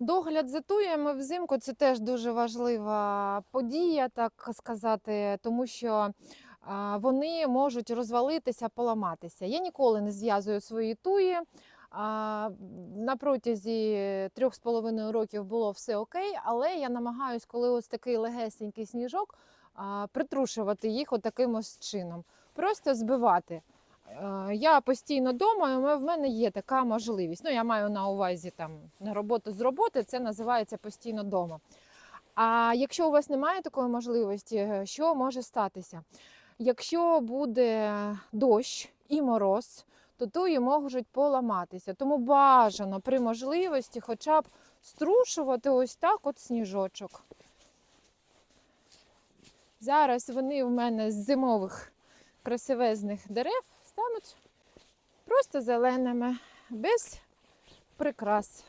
Догляд за туями взимку це теж дуже важлива подія, так сказати, тому що вони можуть розвалитися, поламатися. Я ніколи не зв'язую свої туї. На протязі трьох з половиною років було все окей, але я намагаюсь, коли ось такий легесенький сніжок, притрушувати їх отаким ось чином. Просто збивати. Е, Я постійно вдома, і в мене- є така можливість. Ну, я маю на увазі там на роботу з роботи, це називається постійно вдома. А якщо у вас немає такої можливості, е, що може статися? Якщо буде дощ і мороз, то туї можуть поламатися. Тому бажано при можливості хоча б струшувати ось так от сніжочок. Зараз вони в мене з зимових красивезних дерев стануть просто зеленими, без прикрас.